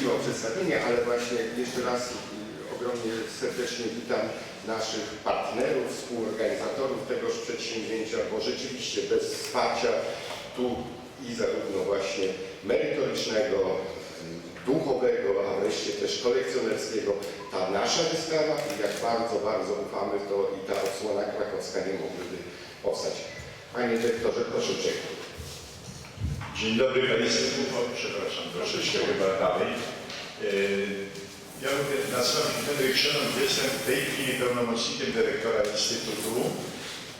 Miło przedstawienie, ale właśnie jeszcze raz ogromnie serdecznie witam naszych partnerów, współorganizatorów tegoż przedsięwzięcia, bo rzeczywiście bez wsparcia tu i zarówno właśnie merytorycznego, duchowego, a wreszcie też kolekcjonerskiego, ta nasza wystawa i jak bardzo, bardzo ufamy to i ta odsłona krakowska nie mogłyby powstać. Panie dyrektorze, proszę uprzejmie. Dzień dobry Państwu, o, przepraszam, troszeczkę chyba dalej. Yy, Ja mówię, nazywam się Henryk Szenon, jestem w tej chwili pełnomocnikiem dyrektora Instytutu.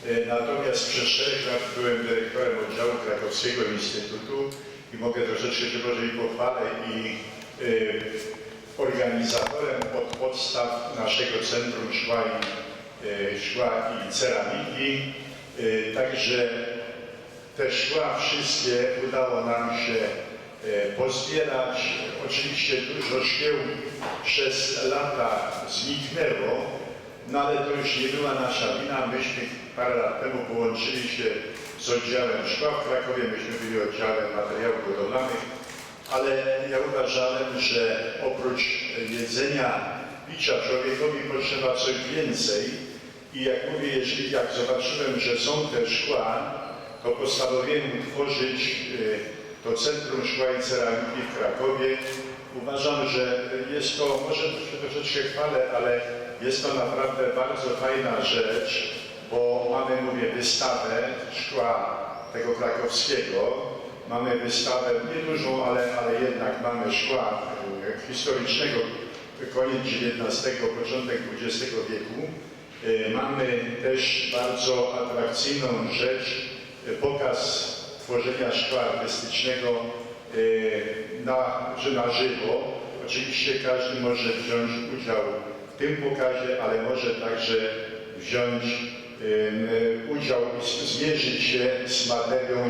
Yy, Natomiast przez szereg lat byłem dyrektorem oddziału krakowskiego Instytutu i mogę troszeczkę się może i pochwalę i yy, organizatorem od podstaw naszego Centrum Szkła i, Szkła i Ceramiki. Także te szkła wszystkie udało nam się e, pozbierać. Oczywiście dużo szkieł przez lata zniknęło, no ale to już nie była nasza wina. Myśmy parę lat temu połączyli się z oddziałem szkła w Krakowie, myśmy byli oddziałem materiałów budowlanych, ale ja uważałem, że oprócz jedzenia, picia człowiekowi potrzeba coś więcej i jak mówię, jeżeli jak zobaczyłem, że są te szkła, to postanowiłem utworzyć y, to Centrum Szkła i Ceramiki w Krakowie. Uważam, że jest to, może się troszeczkę chwalę, ale jest to naprawdę bardzo fajna rzecz, bo mamy, mówię, wystawę szkła tego krakowskiego. Mamy wystawę niedużą, ale, ale jednak mamy szkła y, historycznego, koniec XIX, początek XX wieku. Y, Mamy też bardzo atrakcyjną rzecz, pokaz tworzenia szkła artystycznego y, na, na żywo. Oczywiście każdy może wziąć udział w tym pokazie, ale może także wziąć udział i zmierzyć się z materią,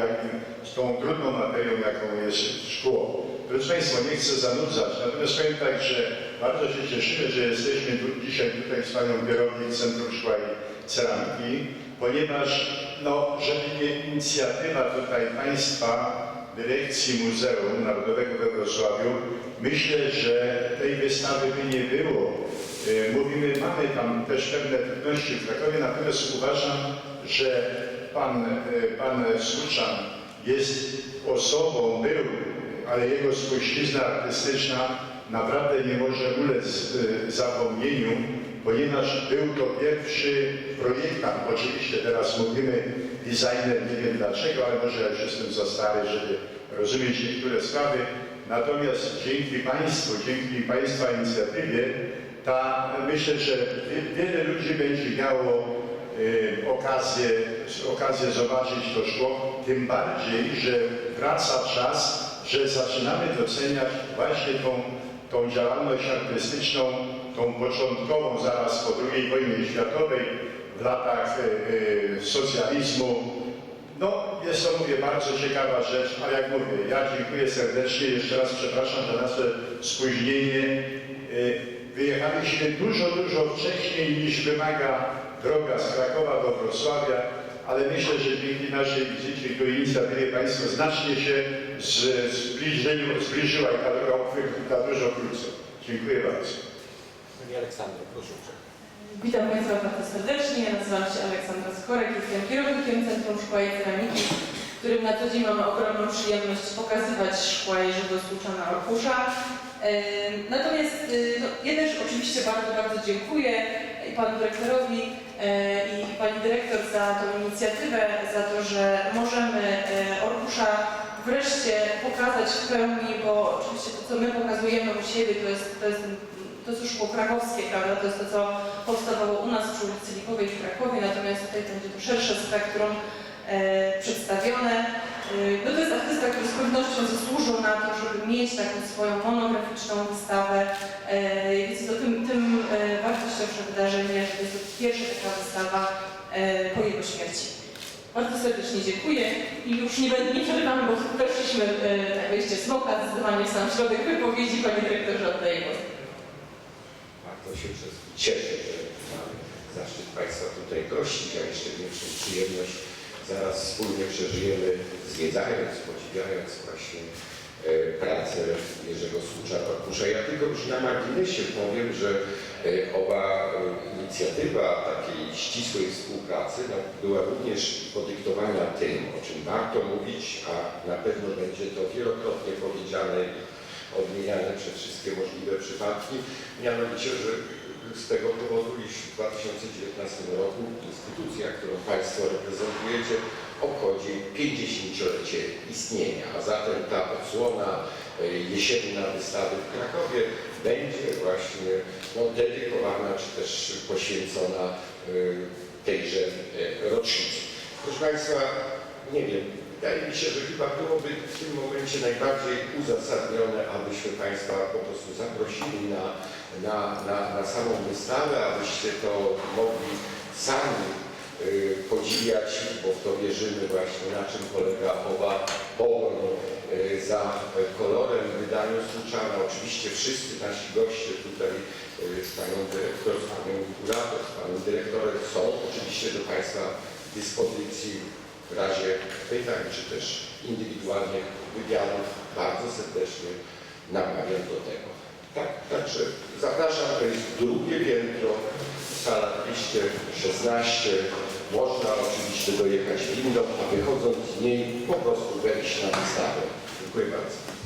z tą trudną materią, jaką jest szkło. Proszę Państwa, nie chcę zanudzać, natomiast powiem tak, że bardzo się cieszymy, że jesteśmy tu, dzisiaj tutaj z Panią Kierownik Centrum Szkła i Ceramiki, ponieważ no, żeby nie inicjatywa tutaj Państwa Dyrekcji Muzeum Narodowego we Wrocławiu, myślę, że tej wystawy by nie było. E, Mówimy, mamy tam też pewne trudności w Krakowie, natomiast uważam, że pan, e, pan Słuczan jest osobą, był, ale jego spuścizna artystyczna naprawdę nie może ulec e, zapomnieniu, ponieważ był to pierwszy projektant. Oczywiście teraz mówimy designer, nie wiem dlaczego, ale może ja już jestem za stary, żeby rozumieć niektóre sprawy. Natomiast dzięki Państwu, dzięki Państwa inicjatywie, ta, myślę, że wie- wiele ludzi będzie miało e, okazję, okazję zobaczyć to szkło, tym bardziej, że wraca czas, że zaczynamy doceniać właśnie tą, tą działalność artystyczną, tą początkową zaraz po II wojnie światowej, w latach e, socjalizmu. No, jest to, mówię, bardzo ciekawa rzecz, a jak mówię, ja dziękuję serdecznie, jeszcze raz przepraszam za nasze spóźnienie. E, Wyjechaliśmy dużo, dużo wcześniej niż wymaga droga z Krakowa do Wrocławia, ale myślę, że dzięki naszej wizycie i tu inicjatywie Państwo znacznie się z, zbliżyło, zbliżyła i ta dużo krócej. Dziękuję bardzo. Pani Aleksandro, proszę. Witam Państwa bardzo serdecznie. Ja nazywam się Aleksandra Skorek, jestem kierownikiem Centrum Szkła i Ceramiki, w którym na co dzień mamy ogromną przyjemność pokazywać szkła Jerzego Słuczana Orkusza. Natomiast e, no, ja też oczywiście bardzo, bardzo dziękuję Panu Dyrektorowi e, i Pani Dyrektor za tą inicjatywę, za to, że możemy e, Orkusza wreszcie pokazać w pełni, bo oczywiście to, co my pokazujemy u siebie, to jest, to jest to jest szkło krakowskie, prawda? To jest to, co powstawało u nas przy ulicy Lipowej w Krakowie, natomiast tutaj będzie to szersze spektrum e, przedstawione. No to jest artysta, który z pewnością zasłużył mieć taką swoją monograficzną wystawę. Jest to tym, tym e, wartościowsze wydarzenie, że jest to pierwsza taka wystawa e, po jego śmierci. Bardzo serdecznie dziękuję i już nie będę nie przerywamy, bo weszliśmy e, na wejście smoka, zdecydowanie w sam środek wypowiedzi. Panie dyrektorze, oddaję głos. Bardzo się cieszę, że mamy zaszczyt Państwa tutaj gościć, a jeszcze większą przyjemność zaraz wspólnie przeżyjemy, zwiedzając, podziwiając właśnie pracę Jerzego Słucza Korkusza. Ja tylko już na marginesie powiem, że e, owa e, inicjatywa takiej ścisłej współpracy no, była również podyktowana tym, o czym warto mówić, a na pewno będzie to wielokrotnie powiedziane i odmieniane przez wszystkie możliwe przypadki, mianowicie, że z tego powodu, iż w 2019 roku instytucja, którą Państwo reprezentujecie, obchodzi 50-lecie istnienia, a zatem ta odsłona e, jesienna wystawy w Krakowie będzie właśnie no, dedykowana czy też poświęcona e, tejże e, rocznicy. Proszę Państwa, nie wiem, wydaje mi się, że chyba byłoby w tym momencie najbardziej uzasadnione, abyśmy Państwa po prostu zaprosili na, na, na, na samą wystawę, abyście to mogli sami y, podziwiać, bo w to wierzymy właśnie, na czym polega owa pogoń y, za kolorem w wydaniu Słuczana. Oczywiście wszyscy nasi goście tutaj y, z Panią Dyrektor, z Panią Kurator, z Panem Dyrektorem są oczywiście do Państwa dyspozycji w razie pytań czy też indywidualnych wywiadów. Bardzo serdecznie namawiam do tego. Tak, także zapraszam, to jest drugie piętro, sala 216. Można oczywiście dojechać windą, a wychodząc z niej po prostu wejść na wystawę. Dziękuję bardzo.